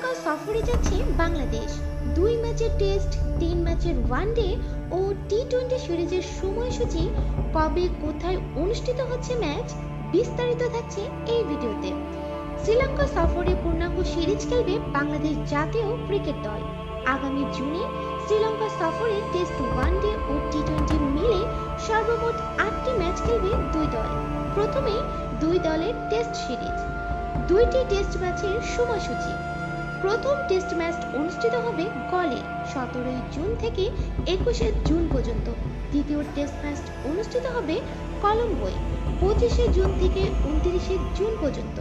শ্রীলঙ্কা সফরে যাচ্ছে বাংলাদেশ। দুই ম্যাচের টেস্ট, তিন ম্যাচের ওয়ানডে ও টি টোয়েন্টি সিরিজের সময়সূচি। কবে কোথায় অনুষ্ঠিত হচ্ছে ম্যাচ বিস্তারিত থাকছে এই ভিডিওতে। শ্রীলঙ্কা সফরে পূর্ণাঙ্গ সিরিজ খেলবে বাংলাদেশ জাতীয় ক্রিকেট দল। আগামী জুনে শ্রীলঙ্কা সফরে টেস্ট ওয়ানডে ও টি টোয়েন্টি মিলে সর্বমোট আটটি ম্যাচ খেলবে দুই দল। প্রথমে দুই দলের টেস্ট সিরিজ। দুইটি টেস্ট ম্যাচের সময়সূচি। প্রথম টেস্ট ম্যাচ অনুষ্ঠিত হবে গলে সতেরোই জুন থেকে একুশে জুন পর্যন্ত। দ্বিতীয় টেস্ট ম্যাচ অনুষ্ঠিত হবে কলম্বোয়, পঁচিশে জুন থেকে উনত্রিশে জুন পর্যন্ত।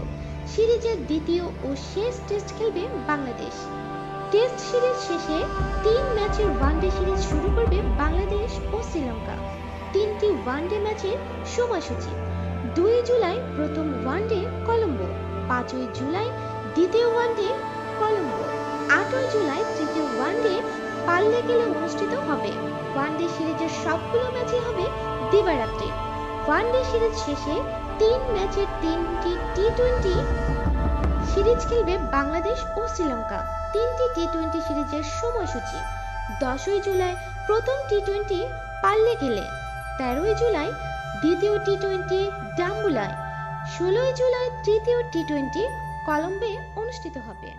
সিরিজের দ্বিতীয় ও শেষ টেস্ট খেলবে বাংলাদেশ। টেস্ট সিরিজ শেষে তিন ম্যাচের ওয়ানডে সিরিজ শুরু করবে বাংলাদেশ ও শ্রীলঙ্কা। তিনটি ওয়ানডে ম্যাচের সময়সূচি, দুই জুলাই প্রথম ওয়ানডে কলম্বো, পাঁচই জুলাই দ্বিতীয় ওয়ানডে কলম্বো আটই জুলাই তৃতীয় ওয়ানডে পাল্লে গেলে অনুষ্ঠিত হবে। ওয়ানডে সিরিজের সবগুলো ম্যাচই হবে দিবারাত্রি। ওয়ানডে সিরিজ শেষে তিন ম্যাচের তিনটি টি টোয়েন্টি সিরিজ খেলবে বাংলাদেশ ও শ্রীলঙ্কা। তিনটি টি টোয়েন্টি সিরিজের সময়সূচি। দশই জুলাই প্রথম টি টোয়েন্টি পাল্লে গেলে, তেরোই জুলাই দ্বিতীয় টি টোয়েন্টি ডাম্বুলায়, ষোলোই জুলাই তৃতীয় টি টোয়েন্টি কলম্বে অনুষ্ঠিত হবে।